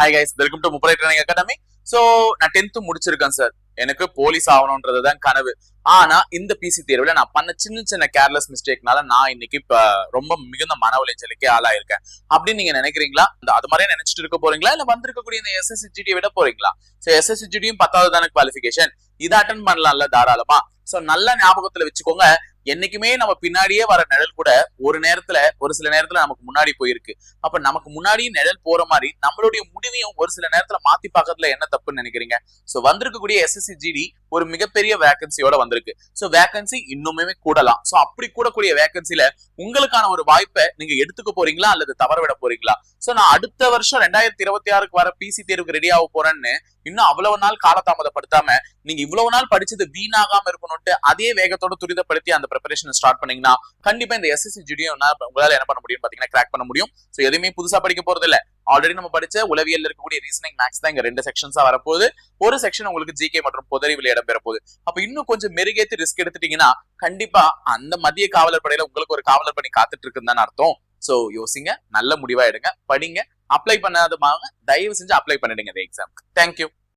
Hi guys welcome to முப்படை training academy so நான் tenth முடிச்சிருக்கேன் சார் எனக்கு போலீஸ் ஆகணும்ன்றது தான் கனவு. ஆனா இந்த பிசி தேர்வுல நான் பண்ண சின்ன சின்ன கேர்லெஸ் மிஸ்டேக்னால நான் இன்னைக்கு இப்ப ரொம்ப மிகுந்த மன உளைச்சலுக்கே ஆளாயிருக்கேன். அப்படின்னு நீங்க நினைக்கிறீங்களா? இந்த அது மாதிரியே நினைச்சிட்டு இருக்க போறீங்களா? இல்ல வந்திருக்கக்கூடிய இந்த எஸ்எஸ்சிஜிடி விட போறீங்களா? சோ எஸ்எஸ்சிஜிடியும் பத்தாவது தானே குவாலிஃபிகேஷன் இதை அட்டன் பண்ணலாம்ல தாராளமா. சோ நல்ல ஞாபகத்துல வச்சுக்கோங்க. என்னைக்குமே நம்ம பின்னாடியே வர நிழல் கூட ஒரு நேரத்துல ஒரு சில நேரத்துல நமக்கு முன்னாடி போயிருக்கு. அப்ப நமக்கு முன்னாடியும் நிழல் போற மாதிரி நம்மளுடைய முடிவையும் ஒரு சில நேரத்துல மாத்தி பாக்கிறதுல என்ன தப்புன்னு நினைக்கிறீங்க? சோ வந்திருக்கக்கூடிய எஸ்எஸ்சி ஜிடி ஒரு மிகப்பெரிய வேகன்சியோட வந்திருக்கு. ஸோ வேகன்சி இன்னுமே கூடலாம். ஸோ அப்படி கூடக்கூடிய வேகன்சில உங்களுக்கான ஒரு வாய்ப்பை நீங்க எடுத்துக்க போறீங்களா? அல்லது தவற விட போறீங்களா? சோ நான் அடுத்த வருஷம் ரெண்டாயிரத்தி இருபத்தி ஆறுக்கு வர பிசி தேர்வுக்கு ரெடி ஆக போறேன்னு இன்னும் அவ்வளவு நாள் காலதாமதப்படுத்தாம நீங்க இவ்வளவு நாள் படிச்சது வீணாகாம இருக்கணும்ட்டு அதே வேகத்தோட துரிதப்படுத்தி அந்த ப்ரிப்பரேஷன் ஸ்டார்ட் பண்ணீங்கன்னா கண்டிப்பா இந்த எஸ்எஸ்சி ஜிடியும் உங்களால என்ன பண்ண முடியும் பாத்தீங்கன்னா கிராக் பண்ண முடியும். ஸோ எதுவுமே புதுசா படிக்க போறது இல்லை ஆல்ரெடி நம்ம படிச்ச உளவியல் இருக்கக்கூடிய ரீசனிங் மேக்ஸ் தான் இங்க ரெண்டு செக்ஷன்ஸா வரப்போகுது. ஒரு செக்ஷன் உங்களுக்கு ஜிகே மற்றும் புதறிவில் இடம் பெற போகுது அப்ப இன்னும் கொஞ்சம் மெருகேத்தி ரிஸ்க் எடுத்துட்டீங்கன்னா கண்டிப்பா அந்த மத்திய காவலர் படையில உங்களுக்கு ஒரு காவலர் பணி காத்துட்டு இருக்குன்னு அர்த்தம். சோ யோசிங்க நல்ல முடிவா எடுங்க படிங்க அப்ளை பண்ணாதமாக தயவு செஞ்சு அப்ளை பண்ணிடுங்க இந்த எக்ஸாம்க்கு தேங்க்யூ